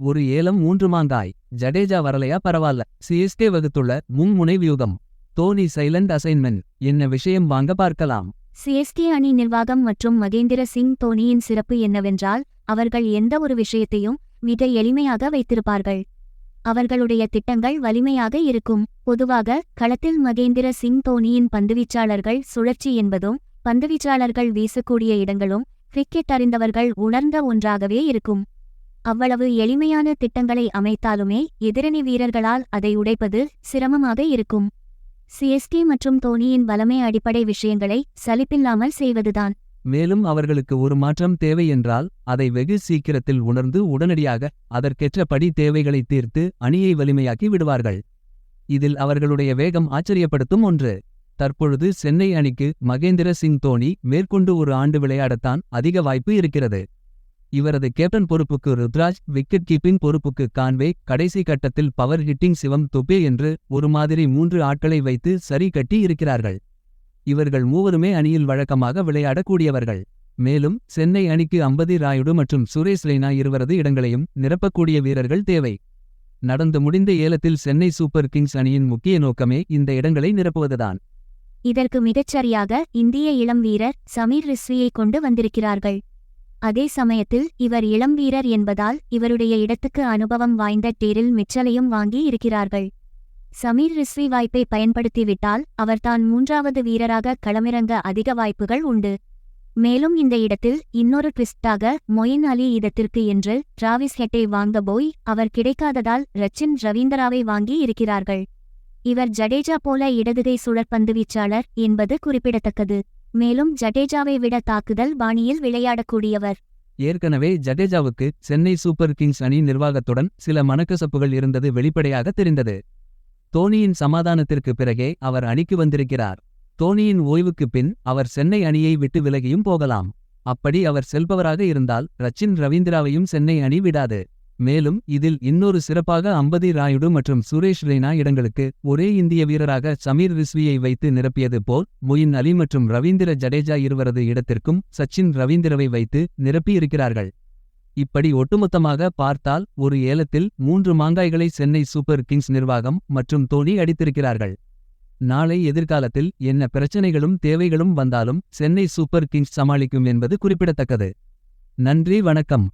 ஒரு ஏலம் மூன்று மாங்காய் ஜடேஜா வரலையா? பரவாயில்ல சிஎஸ்கே வகுத்துள்ள மும்முனை வியூகம் தோனி சைலண்ட் அசைன்மெண்ட் என்ன விஷயம் வாங்க பார்க்கலாம். சிஎஸ்கே அணி நிர்வாகம் மற்றும் மகேந்திர சிங் தோனியின் சிறப்பு என்னவென்றால் அவர்கள் எந்த ஒரு விஷயத்தையும் மிக எளிமையாக வைத்திருப்பார்கள். அவர்களுடைய திட்டங்கள் வலிமையாக இருக்கும். பொதுவாக களத்தில் மகேந்திர சிங் தோனியின் பந்துவீச்சாளர்கள் சுழற்சி என்பதும் பந்துவீச்சாளர்கள் வீசக்கூடிய இடங்களும் கிரிக்கெட் அறிந்தவர்கள் உணர்ந்த ஒன்றாகவே இருக்கும். அவ்வளவு எளிமையான திட்டங்களை அமைத்தாலுமே எதிரணி வீரர்களால் அதை உடைப்பது சிரமமாக இருக்கும். சிஎஸ்டி மற்றும் தோனியின் வலமை அடிப்படை விஷயங்களை சலிப்பில்லாமல் செய்வதுதான். மேலும் அவர்களுக்கு ஒரு மாற்றம் தேவை என்றால் அதை வெகு சீக்கிரத்தில் உணர்ந்து உடனடியாக அதற்கேற்றபடி தேவைகளை தீர்த்து அணியை வலிமையாக்கி விடுவார்கள். இதில் அவர்களுடைய வேகம் ஆச்சரியப்படுத்தும் ஒன்று. தற்பொழுது சென்னை அணிக்கு மகேந்திர சிங் தோனி மேற்கொண்டு ஒரு ஆண்டு விளையாடத்தான் அதிக வாய்ப்பு இருக்கிறது. இவரது கேப்டன் பொறுப்புக்கு ருத்ராஜ் விக்கெட் கீப்பிங் பொறுப்புக்கு கான்வே கடைசி கட்டத்தில் பவர் ஹிட்டிங் சிவம் தொப்பே என்று ஒரு மாதிரி மூன்று ஆட்களை வைத்து சரி கட்டி இருக்கிறார்கள். இவர்கள் மூவருமே அணியில் வழக்கமாக விளையாடக்கூடியவர்கள். மேலும் சென்னை அணிக்கு அம்பதி ராயுடு மற்றும் சுரேஷ் ரெய்னா இருவரது இடங்களையும் நிரப்பக்கூடிய வீரர்கள் தேவை. நடந்து முடிந்த ஏலத்தில் சென்னை சூப்பர் கிங்ஸ் அணியின் முக்கிய நோக்கமே இந்த இடங்களை நிரப்புவதுதான். இதற்கு மிகச்சரியாக இந்திய இளம் வீரர் சமீர் ரிஸ்வியை கொண்டு வந்திருக்கிறார்கள். அதே சமயத்தில் இவர் இளம் வீரர் என்பதால் இவருடைய இடத்துக்கு அனுபவம் வாய்ந்த டேரில் மிச்சலையும் வாங்கி இருக்கிறார்கள். சமீர் ரிஸ்வி வாய்ப்பை பயன்படுத்திவிட்டால் அவர் தான் மூன்றாவது வீரராக களமிறங்க அதிக வாய்ப்புகள் உண்டு. மேலும் இந்த இடத்தில் இன்னொரு ட்விஸ்டாக மொயின் அலி இடத்திற்கு என்று டிராவிஸ் ஹெட்டை வாங்க போய் அவர் கிடைக்காததால் ரச்சின் ரவீந்திராவை வாங்கி இருக்கிறார்கள். இவர் ஜடேஜா போல இடதுகை சுழற்பந்து வீச்சாளர் என்பது குறிப்பிடத்தக்கது. மேலும் ஜடேஜாவை விட தாக்குதல் பாணியில் விளையாடக்கூடியவர். ஏற்கனவே ஜடேஜாவுக்கு சென்னை சூப்பர் கிங்ஸ் அணி நிர்வாகத்துடன் சில மனக்கசப்புகள் இருந்தது வெளிப்படையாக தெரிந்தது. தோனியின் சமாதானத்திற்கு பிறகே அவர் அணிக்கு வந்திருக்கிறார். தோனியின் ஓய்வுக்குப் பின் அவர் சென்னை அணியை விட்டு விலகியும் போகலாம். அப்படி அவர் செல்பவராக இருந்தால் ரச்சின் ரவீந்திராவையும் சென்னை அணி விடாது. மேலும் இதில் இன்னொரு சிறப்பாக அம்பதி ராயுடு மற்றும் சுரேஷ் ரெய்னா இடங்களுக்கு ஒரே இந்திய வீரராக சமீர் ரிஸ்வியை வைத்து நிரப்பியது போல் மொயின் அலி மற்றும் ரவீந்திர ஜடேஜா இருவரது இடத்திற்கும் சச்சின் ரவீந்திரவை வைத்து நிரப்பியிருக்கிறார்கள். இப்படி ஒட்டுமொத்தமாக பார்த்தால் ஒரு ஏலத்தில் மூன்று மாங்காய்களை சென்னை சூப்பர் கிங்ஸ் நிர்வாகம் மற்றும் தோனி அடித்திருக்கிறார்கள். நாளை எதிர்காலத்தில் என்ன பிரச்சனைகளும் தேவைகளும் வந்தாலும் சென்னை சூப்பர் கிங்ஸ் சமாளிக்கும் என்பது குறிப்பிடத்தக்கது. நன்றி வணக்கம்.